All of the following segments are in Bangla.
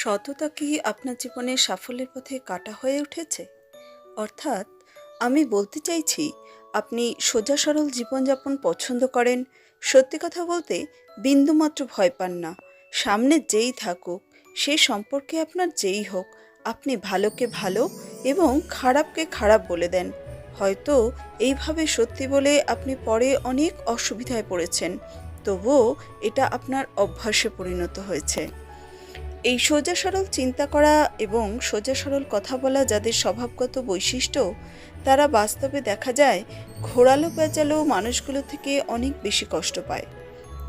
সততা কি আপনার জীবনে সাফল্যের পথে কাটা হয়ে উঠেছে? অর্থাৎ, আমি বলতে চাইছি, আপনি সোজা সরল জীবনযাপন পছন্দ করেন। সত্যি কথা বলতে, বিন্দুমাত্র ভয় পান না। সামনে যেই থাকুক, সে সম্পর্কে আপনার যেই হোক, আপনি ভালোকে ভালো এবং খারাপকে খারাপ বলে দেন। হয়তো এইভাবে সত্যি বলে আপনি পরে অনেক অসুবিধায় পড়েছেন, তবুও এটা আপনার অভ্যাসে পরিণত হয়েছে। এই সোজা সরল চিন্তা করা এবং সোজা সরল কথা বলা যাদের স্বভাবগত বৈশিষ্ট্য, তারা বাস্তবে দেখা যায় ঘোরালো পেঁচালো মানুষগুলো থেকে অনেক বেশি কষ্ট পায়।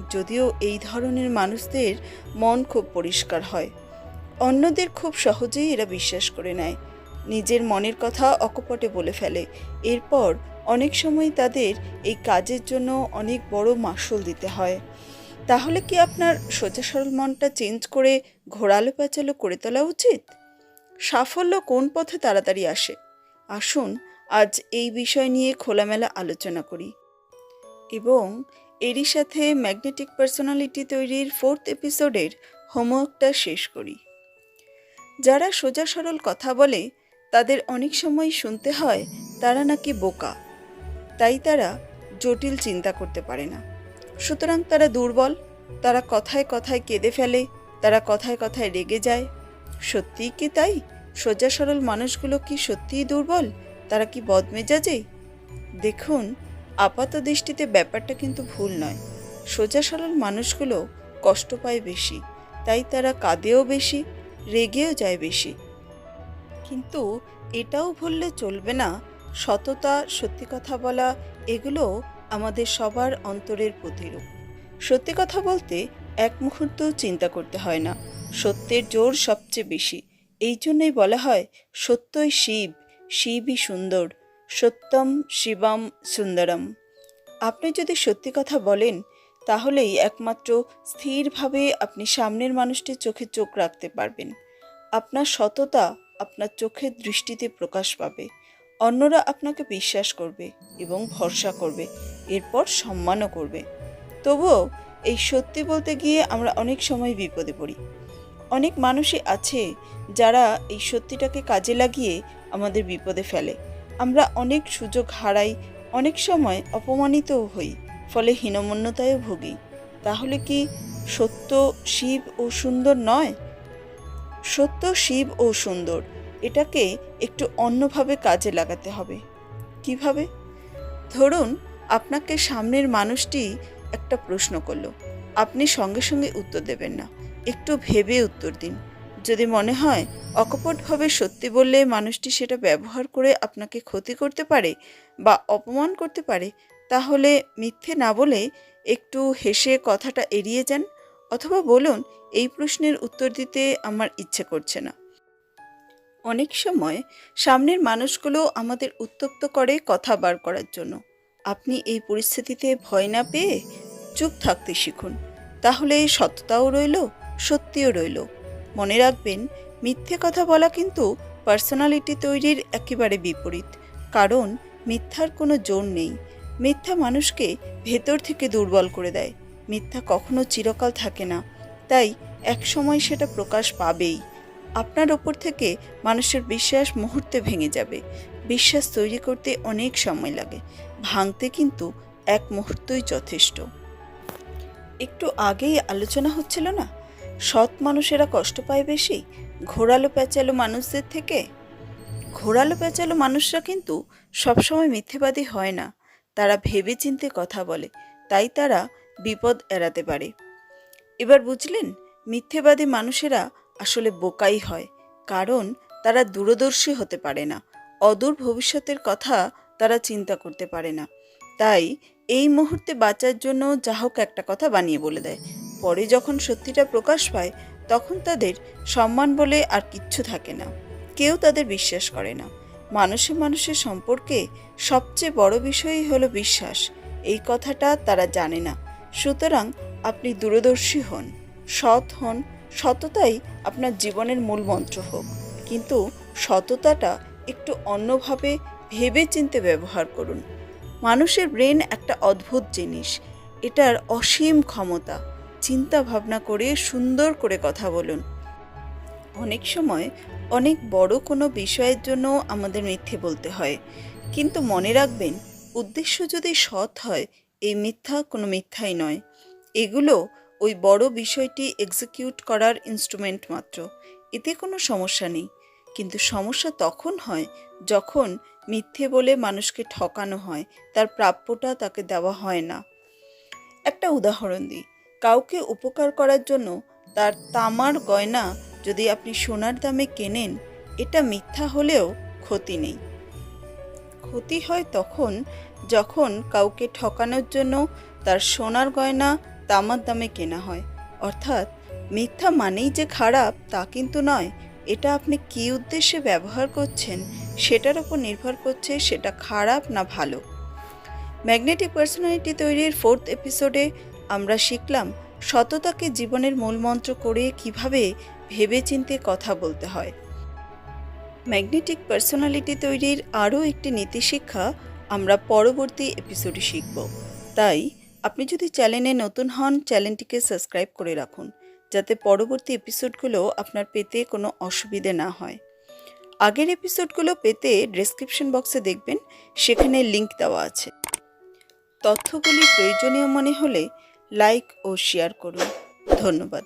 যদিও এই ধরনের মানুষদের মন খুব পরিষ্কার হয়। অন্যদের খুব সহজেই এরা বিশ্বাস করে নেয়। নিজের মনের কথা অকপটে বলে ফেলে। এরপর অনেক সময় তাদের এই কাজের জন্য অনেক বড় মাসুল দিতে হয়। তাহলে কি আপনার সোজা সরল মনটা চেঞ্জ করে ঘোরালো পেঁচালো করে তোলা উচিত? সাফল্য কোন পথে তাড়াতাড়ি আসে? আসুন, আজ এই বিষয় নিয়ে খোলামেলা আলোচনা করি। এবং এরই সাথে ম্যাগনেটিক পার্সোনালিটি তৈরির ফোর্থ এপিসোডের হোমওয়ার্কটা শেষ করি। যারা সোজা সরল কথা বলে, তাদের অনেক সময় শুনতে হয় তারা নাকি বোকা। তাই তারা জটিল চিন্তা করতে পারে না। সুতরাং তারা দুর্বল, তারা কথায় কথায় কেঁদে ফেলে, তারা কথায় কথায় রেগে যায়। সত্যিই কি তাই? সোজা সরল মানুষগুলো কি সত্যিই দুর্বল? তারা কি বদমেজাজে? দেখুন, আপাত দৃষ্টিতে ব্যাপারটা কিন্তু ভুল নয়। সোজা সরল মানুষগুলো কষ্ট পায় বেশি, তাই তারা কাঁদেও বেশি, রেগেও যায় বেশি। কিন্তু এটাও ভুললে চলবে না। সততা, সত্যি কথা বলা, এগুলো আমাদের সবার অন্তরের প্রতিরূপ। সত্যি কথা বলতে, এক মুহূর্তও চিন্তা করতে হয় না। সত্যের জোর সবচেয়ে বেশি। এই জন্যই বলা হয়, সত্যই শিব, শিবই সুন্দর, সত্যম শিবম সুন্দরম। আপনি যদি সত্যি কথা বলেন, তাহলেই একমাত্র স্থিরভাবে আপনি সামনের মানুষটির চোখে চোখ রাখতে পারবেন। আপনার সততা আপনার চোখের দৃষ্টিতে প্রকাশ পাবে। অন্যরা আপনাকে বিশ্বাস করবে এবং ভরসা করবে, এরপর সম্মানও করবে। তবুও এই সত্যি বলতে গিয়ে আমরা অনেক সময় বিপদে পড়ি। অনেক মানুষই আছে যারা এই সত্যিটাকে কাজে লাগিয়ে আমাদের বিপদে ফেলে। আমরা অনেক সুযোগ হারাই, অনেক সময় অপমানিতও হই, ফলে হীনমন্যতায়ও ভুগি। তাহলে কি সত্য শিব ও সুন্দর নয়? সত্য শিব ও সুন্দর। এটাকে একটু অন্যভাবে কাজে লাগাতে হবে। কীভাবে? ধরুন, আপনাকে সামনের মানুষটি একটা প্রশ্ন করল। আপনি সঙ্গে সঙ্গে উত্তর দেবেন না। একটু ভেবে উত্তর দিন। যদি মনে হয় অকপটভাবে সত্যি বললে মানুষটি সেটা ব্যবহার করে আপনাকে ক্ষতি করতে পারে বা অপমান করতে পারে, তাহলে মিথ্যে না বলে একটু হেসে কথাটা এড়িয়ে যান অথবা বলুন, এই প্রশ্নের উত্তর দিতে আমার ইচ্ছে করছে না। অনেক সময় সামনের মানুষগুলো আমাদের উত্তপ্ত করে কথা বার করার জন্য। আপনি এই পরিস্থিতিতে ভয় না পেয়ে চুপ থাকতে শিখুন। তাহলে সততাও রইল, সত্যিও রইল। মনে রাখবেন, মিথ্যে কথা বলা কিন্তু পার্সোনালিটি তৈরির একেবারে বিপরীত। কারণ মিথ্যার কোনো জোর নেই। মিথ্যা মানুষকে ভেতর থেকে দুর্বল করে দেয়। মিথ্যা কখনো চিরকাল থাকে না। তাই এক সময় সেটা প্রকাশ পাবেই। আপনার ওপর থেকে মানুষের বিশ্বাস মুহূর্তে ভেঙে যাবে। বিশ্বাস তৈরি করতে অনেক সময় লাগে। ভাঙতে কিন্তু এক মুহূর্তই যথেষ্ট। একটু আগেই আলোচনা হচ্ছিল না? সৎ মানুষেরা কষ্ট পায় বেশি? ঘোরালো প্যাচালো মানুষদের থেকে? ঘোরালো প্যাচালো মানুষরা কিন্তু সবসময় মিথ্যেবাদী হয় না। তারা ভেবে চিনতে কথা বলে। তাই তারা বিপদ এড়াতে পারে। এবার বুঝলেন, মিথ্যেবাদী মানুষেরা আসলে বোকাই হয়, কারণ তারা দূরদর্শী হতে পারে না, অদূর ভবিষ্যতের কথা তারা চিন্তা করতে পারে না। তাই এই মুহূর্তে বাঁচার জন্য যা হোক একটা কথা বানিয়ে বলে দেয়। পরে যখন সত্যিটা প্রকাশ পায়, তখন তাদের সম্মান বলে আর কিচ্ছু থাকে না। কেউ তাদের বিশ্বাস করে না। মানুষে মানুষের সম্পর্কে সবচেয়ে বড় বিষয়ই হলো বিশ্বাস। এই কথাটা তারা জানে না। সুতরাং আপনি দূরদর্শী হন, সৎ হন সততাই আপনার জীবনের মূল মন্ত্র হোক। কিন্তু সততাটা একটু অন্যভাবে ভেবে চিনতে ব্যবহার করুন। মানুষের ব্রেন একটা অদ্ভুত জিনিস। এটার অসীম ক্ষমতা। চিন্তা ভাবনা করে সুন্দর করে কথা বলুন। অনেক সময় অনেক বড় কোনো বিষয়ের জন্য আমাদের মিথ্যে বলতে হয়। কিন্তু মনে রাখবেন, উদ্দেশ্য যদি সৎ হয়, এই মিথ্যা কোনো মিথ্যাই নয়। এগুলো ওই বড় বিষয়টি এক্সিকিউট করার ইনস্ট্রুমেন্ট মাত্র। এতে কোনো সমস্যা নেই। কিন্তু সমস্যা তখন হয় যখন মিথ্যে বলে মানুষকে ঠকানো হয়, তার প্রাপ্যটা তাকে দেওয়া হয় না। একটা উদাহরণ দিই। কাউকে উপকার করার জন্য তার তামার গয়না যদি আপনি সোনার দামে কেনেন, এটা মিথ্যা হলেও ক্ষতি নেই। ক্ষতি হয় তখন যখন কাউকে ঠকানোর জন্য তার সোনার গয়না তামার দামে কেনা হয়। অর্থাৎ, মিথ্যা মানেই যে খারাপ তা কিন্তু নয়। এটা আপনি কী উদ্দেশ্যে ব্যবহার করছেন সেটার উপর নির্ভর করছে সেটা খারাপ না ভালো। ম্যাগনেটিক পার্সোনালিটি তৈরির ফোর্থ এপিসোডে আমরা শিখলাম সততাকে জীবনের মূলমন্ত্র করে কীভাবে ভেবেচিন্তে কথা বলতে হয়। ম্যাগনেটিক পার্সোনালিটি তৈরির আরও একটি নীতিশিক্ষা আমরা পরবর্তী এপিসোডে শিখব। তাই আপনি যদি চ্যানেলে নতুন হন, চ্যানেলটিকে সাবস্ক্রাইব করে রাখুন, যাতে পরবর্তী এপিসোডগুলো আপনার পেতে কোনো অসুবিধে না হয়। আগের এপিসোডগুলো পেতে ডেসক্রিপশন বক্সে দেখবেন, সেখানে লিংক দেওয়া আছে। তথ্যগুলি প্রয়োজনীয় মনে হলে লাইক ও শেয়ার করুন। ধন্যবাদ।